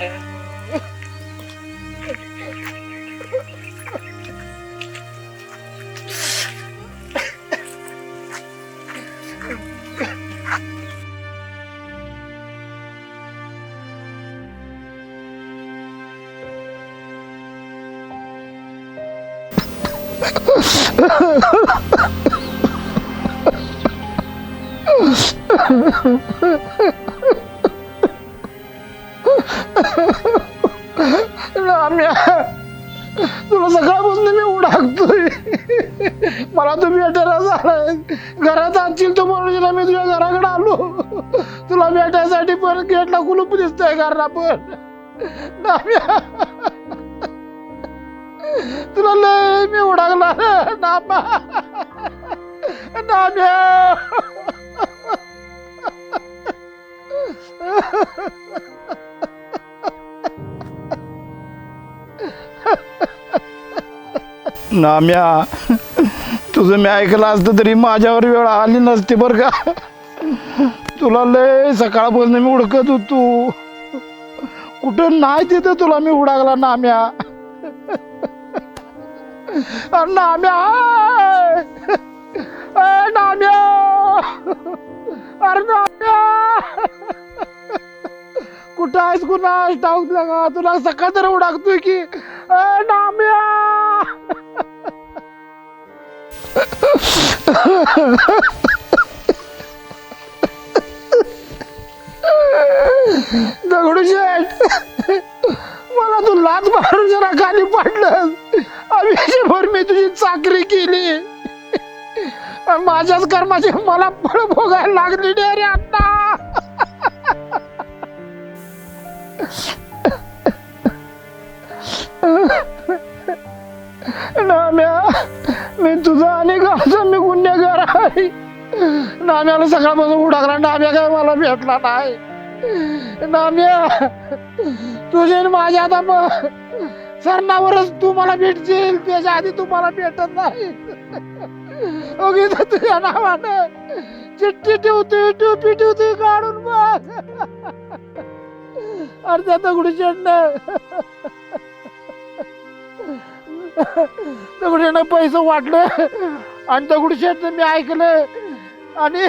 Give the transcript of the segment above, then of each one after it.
Yeah. Ramya तुला सकाळपासून मी उडाकतोय मला तू भेटायला झालाय. घरात आणशील तू म्हणून मी तुझ्या घराकडे आलो. तुला भेटायसाठी पण गेटला कुलूप दिसतंय घरला पण राम्या. तुला लय मी उडागला. नामा. नाम्या. नाम्या तुझं मी ऐकलं असतं तरी माझ्यावर वेळ आली नसते बरं का. तुला लय सकाळपासून मी उडकत होतो. कुठं नाही तिथं तुला मी उडागला नाम्या. नाम्या अरे नाम्या अरे नाम्या कुठं आहेस कुणास ठाऊक का? तुला सकाळ तर उडाकतोय की. नाम्या दगडूशेठ मला तू लाच मारून जरा खाली पडलं आयुष्यभर मी तुझी चाकरी केली. माझ्याच कर्माची मला फळ भोगायला लागली नाही रे आता नाम्या मी तुझा आणि गावचा मी गुन्हेगार आहे. नाम्याला सकाळपासून उडाकला नाम्या काय मला भेटला नाही. नाम्या तुझे माझ्या आता सरणावरच तू मला भेटशील त्याच्या आधी तू मला भेटत नाही. ओगी तर तुझ्या नावानं चिठ्ठी ठेवतोय टोपी ठेवतोय काढून बघ. अर्ध्या दगडू दगडूशेठनं पैसे वाटलं. आणि दगडूशेठनं मी ऐकलं. आणि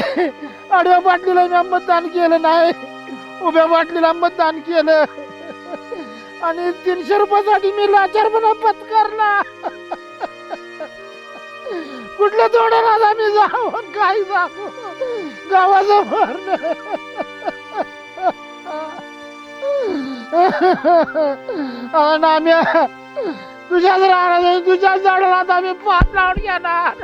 आडव्या बाटलीला मी मतदान केलं नाही. उभ्या बाटलीला मतदान केलं. आणि तीनशे रुपयासाठी मी लाचारपणा पत्करला. कुठल्या तोंडाला मी जाऊ काय सांगू? गावाचं भरणं आणि आम्ही तुझ्याच राहणार तुझ्याच झाडाला आता आम्ही पाच लावून घेणार.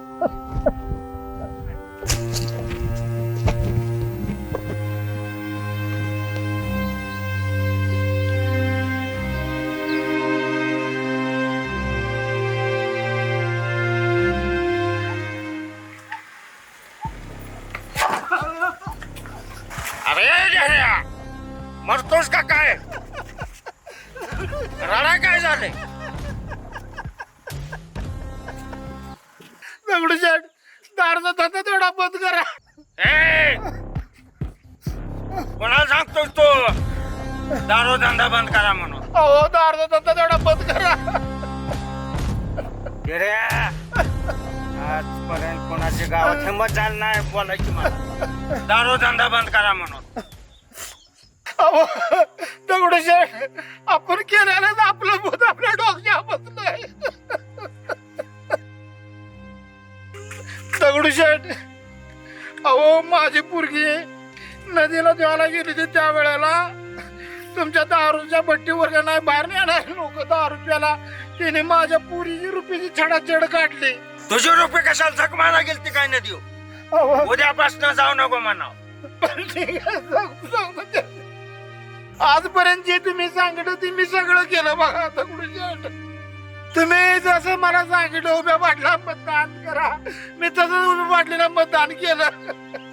दारचा धंदा तेवढा बंद करा. ए! कोणाला सांगतोस तू? दारू धंदा बंद करा म्हणून. अहो दारचा धंदा तेवढा बंद करा. डेहऱ्या आजपर्यंत कोणाची गावात हिंमत झाली नाही बोलायची मला. दारू धंदा बंद करा म्हणून. अहो दगडूशेठ आपण केलेलं आपलं भूत आपल्या डोक्या बसलंय दगडूशेठ अहो माझी पोरगी नदीला देवाला गेली होती त्या वेळेला तुमच्या दारूच्या भट्टीवर का नाही बाहेर नेणार? लोक दारू प्याला तिने माझ्या पुरीची रुपयाची छडाछड काढली. तुझी रुपये कशाला झक मारा गेलती काय न देऊ अहो, उद्यापासून जाऊ नको म्हणाव. पण ठीक आहे, ते. आजपर्यंत जे तुम्ही सांगितलं ते मी सगळं केलं बघा कुठे तुम्ही जसं मला सांगितलं उभ्या पाटला मतदान करा. मी तसंच उभ्या पाटलीला मतदान केलं.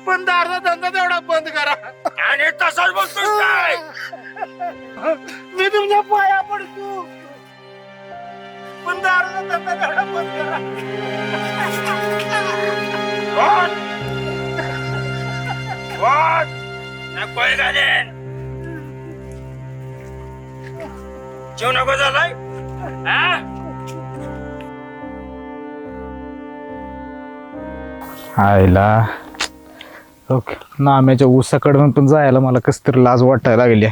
पण दारचा धंदा तेवढा बंद करा. आणि तसाच काय? मी तुमच्या पाया पडतो. पण दारचा धंदा तेवढा बंद करा. नकोय घालेन जीव नको झालाय? हा? आईला ओके. नाम्याच्या ऊसाकडून पण जायला मला कस तरी लाज वाटायला लागली.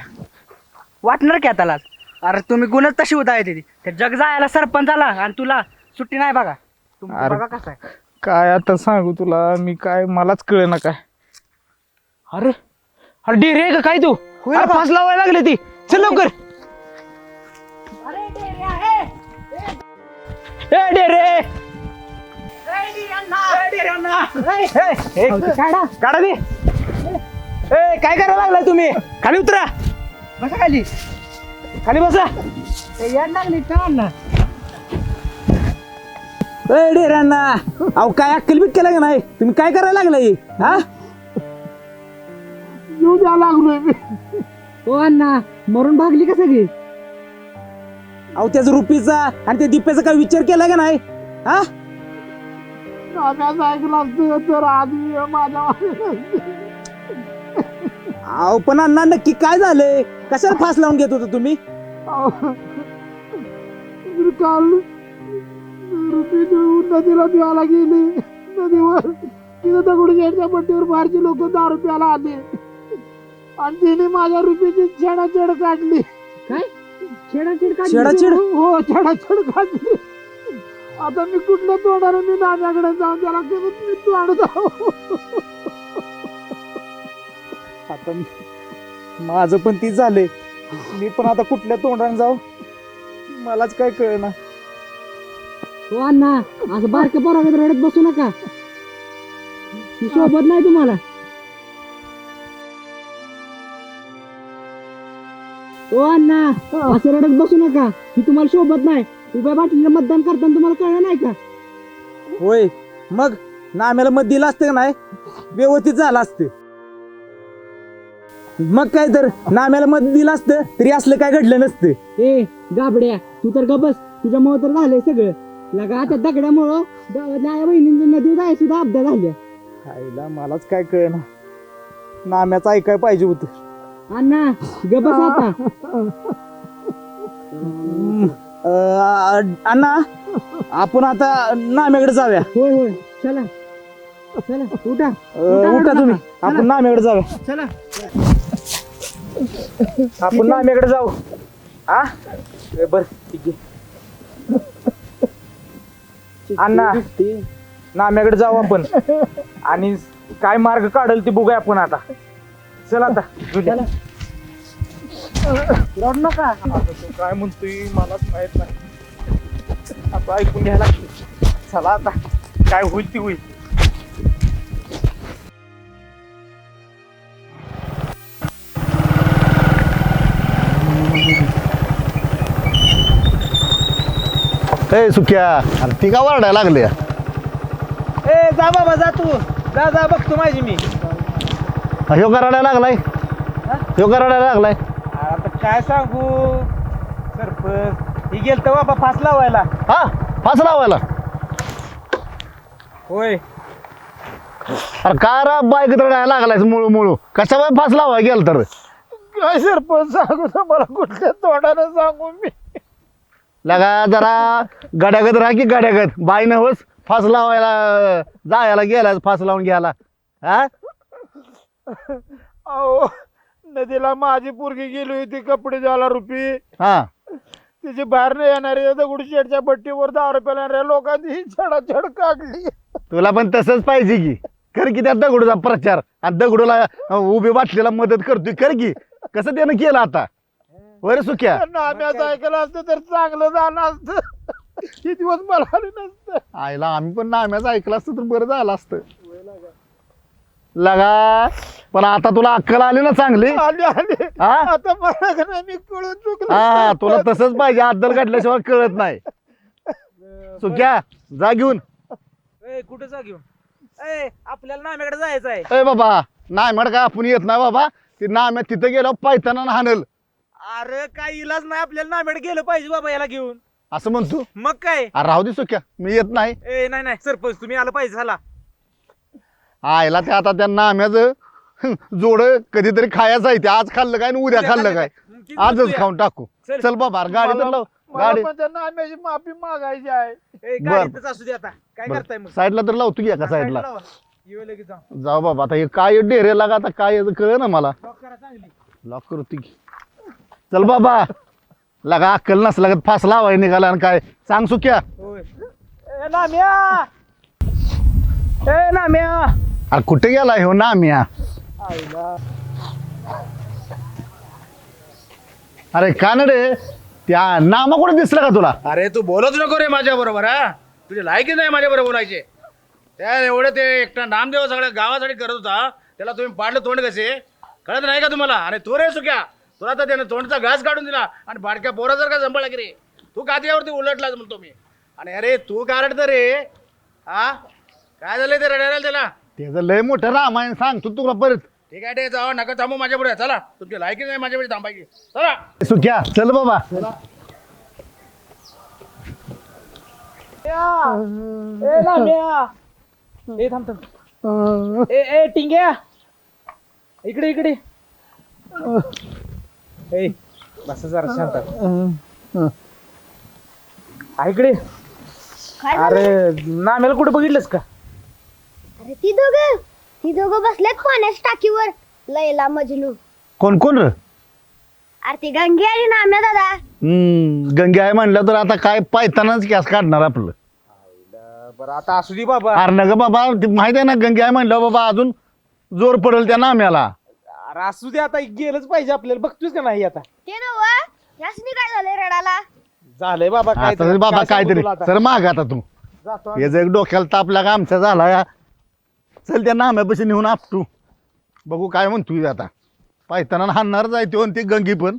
वाटणार की आता लाज? अरे तुम्ही गुणच तशी उदा येते ते. जग जायला सरपंच आला आणि तुला सुट्टी नाही बघा. तुमचं अरे. बघा कसं आहे. काय आता सांगू तुला? मी काय मलाच कळ ना काय. अरे अरे डेरे आहे का काय तू? अरे. फास लावायला लागले ती. चल लवकर. ए डेरे. ए, काढा. काढा दे ए काय करायला लागलाय तुम्ही? खाली उतरा. बसा खाली. खाली बसा. याड लागली ना. ए डेऱ्यांना अहो काय अक्कल बिट केलं का नाही? तुम्ही काय करायला लागलाय? हा? येऊ द्या लागलोय मी. हो अण्णा. मरून भागली का सगळी? अहो त्याच रुपीचा आणि त्या दिप्याचा काय विचार केला का नाही? हा? नाम्याचं ऐकलं असतं तर आधी माझ्या अहो पण अण्णा नक्की काय झालंय कशाला फास लावून घेत होता तुम्ही काल रुपये देऊन नदीला प्यायला गेले नदीवर तिथं दगडूशेठच्या पट्टीवर बाहेरचे लोक दारू प्यायला आले आणि तिने माझ्या रुपयाची छेडाछेड काढली काय छेडाछेड काढली? छेडाछेड? हो छेडाछेड काढली आता मी कुठल्या तोंडाने मी नाण्याकडे जाऊन त्याला कसं मी तोंड जाऊ आता माझं पण तीच झालंय. मी पण आता कुठल्या तोंडाने जाऊ? मलाच काय कळना. हो अण्णा असं बारक्या पोरागत रडत बसू नका. ती सोबत नाही तुम्हाला. हो अण्णा असं रडत बसू नका. ती तुम्हाला सोबत नाही. उभ्या बाटलीला मतदान करताना तुम्हाला कळलं नाही का? होय. मग नाम्याला मत दिलं असतं का नाही? व्यवस्थित झालं असतं. मग काय तर नाम्याला मत दिलं असतं तरी असलं काय घडलं नसतं. ए गाबड्या तू तर गबस तुझ्यामुळे तर झालंय सगळं. लगा त्या दगड्यामुळं आई बहिणींच्या नदी जाय सुद्धा अपघात झाल्या. आईला मलाच काय कळना. नाम्याचं ऐकाय पाहिजे होतं. अण्णा गबस आता. अं, अण्णा आपण आता नाम्याकडे जाऊया. होय होय. चला. चला उठा. अं, उठा तुम्ही. आपण नाम्याकडे जाऊया. चला. आपण नाम्याकडे जाऊ. हा बर ठीक आहे. अण्णा नाम्याकडे जाऊ आपण. आणि काय मार्ग काढल ते बघूया आपण आता. चल आता. रड नका. तू काय म्हणतोय? मलाच माहीत नाही. आता ऐकून घ्यायला लागतं. चला आता. काय होईल ती होईल. ए सुक्या. अरे ती का वरडायला लागली? ए जा बाबा जा तू. जा जा बघतो माझी मी. ह्यो का रडायला लागलाय? ह्यो का रडायला लागलाय? काय सांगू? सरपंच ही गेलत बाबा फास लावायला. हा फास लावायला. होय. अरे का रा बाईक रडायला लागलायस मुळू मुळू. कशा बाय फास लावाय गेल तर? काय सरपंच सांगू तर मला कुठल्या तोंडाने सांगू मी? लगा जरा गड्यागत राहा की गड्यागत बाई नवस फास लावायला जायला गेला फास लावून घ्यायला. हा? अहो नदीला माझी पोरगी गेली होती कपडे द्यायला रुपये हा. तिची बाहेर नाही येणारी दगडूशेठच्या पट्टीवर दहा रुपयाला येणाऱ्या लोकांनी ही छडाछड काढली. तुला पण तसंच पाहिजे की. कर की त्या दगडूचा प्रचार. आणि दगडूला अं, उभी बाटलीला मदत करतोय. कर की. कसं त्यानं केलं आता? वर सुक्या. नाम्याचं ऐकलं असतं तर चांगलं झालं असतं. हे दिवस मला आले नसतं. आईला आम्ही पण नाम्याचं ऐकलं असतं तर बरं झालं असतं. लगा. पण आता तुला अक्कल आली ना चांगली. आली आली. हा आता मला का नाही? मी कळून चुकलो. हा तुला तसंच पाहिजे. अद्दल काढल्याशिवाय कळत नाही. सुक्या जा घेऊन. ए कुठे जा घेऊन? ए आपल्याला नाम्याकडे जायचं आहे. ए बाबा नाही म्हण का आपण येत नाही बाबा. ती नाम्या तिथं गेलो पायताना हाणल. अरे काय इलाज नाही. आपल्याला नाम्याकडे गेलं पाहिजे बाबा याला घेऊन. असं म्हणतो? मग काय? अरे राहू दे सुक्या. मी येत नाही. ए नाही नाही. सरपंच तुम्ही आलं पाहिजे झाला आयला ते आता त्या नाम्याचं जोड कधीतरी खायचं आहे ते. आज खाल्लं काय आणि उद्या खाल्लं काय? आजच? खाऊन टाकू. चल. चल बाबा गाडी तर लाव. मला गाडी. पण त्या नाम्याची माफी मागायची आहे. ए, बर. गाडीतच असू दे आता. काय करताय मग? साईडला तर लावतो की एका साईडला लावा. येऊ लगेच जाऊ. जाऊ बाबा आता हे काय डेरे लागा आता काय कळ ना मला. लॉक करा चांगली. लॉक करतो की. चल बाबा. लगा अक्कल नसला का फास लावाय निघाला आणि काय. सांग सुक्या. होय. ए नाम्या. ए नाम्या. अरे कुठे गेला हो ना आम्ही अरे का ना रे? त्या नामा कुठे दिसलं का तुला? अरे तू बोलत नको रे माझ्या बरोबर हा? तुझे लायकीच नाही माझ्या बरोबर बोलायचे. त्या एवढं ते एकटा नामदेव सगळ्या गावासाठी करत होता त्याला तुम्ही पाडलं तोंड कसे? कळत नाही का तुम्हाला? अरे तू रे सुक्या. तुला तर त्याने तोंडचा घास काढून दिला आणि बाडक्या पोरा जर का जंभळा की रे. तू कात्यावरती उलटलाच म्हणतो मी? आणि अरे तू का रडतं रे? हा? काय झालं ते रडायला त्याला? त्याचं लय मोठं रामायण सांग तू तुला परत. ठीक आहे ते जावा नका थांबू माझ्या पुढे. चला तुमची लायकी नाही माझ्या पुढे थांबायची. चला. सुक्या चल बाबा. ए ए थांब थांब. ए ए टिंग्या. इकडे इकडे. ए बस जरा शांत आ, इकडे. काय अरे नाम्याला कुठे बघितलंस का? अरे ती दोघं ती दोघं बसलेत पाण्याच्या टाकीवर. लैला मजनू कोण कोण र? अरे ती गंगे आणि नाम्या दादा. हम्म गंगे आहे म्हणलं तर आता काय पायतानाच गॅस काढणार आपलं. बरं आता असू दे बाबा. अरे नग बाबा ते माहिती आहे ना गंगे आहे म्हणलं बाबा अजून जोर पडेल त्या नाम्याला. अरे असू दे आता गेलंच पाहिजे आपल्याला बघतोस का नाही आता? ते नव यासनी काय झालंय रडाला झालंय बाबा काय आता तरी बाबा काय सांगू काहीतरी. तुला आता? सर माग आता तू. जातो हे जर डोक्याला तापला का आमचा झाला या. चल त्या नाम्यापाशी नेऊन आपटू. बघू काय म्हणतो आता. पायताना हाणणार जायते म्हणते आणि ती गंगी पण.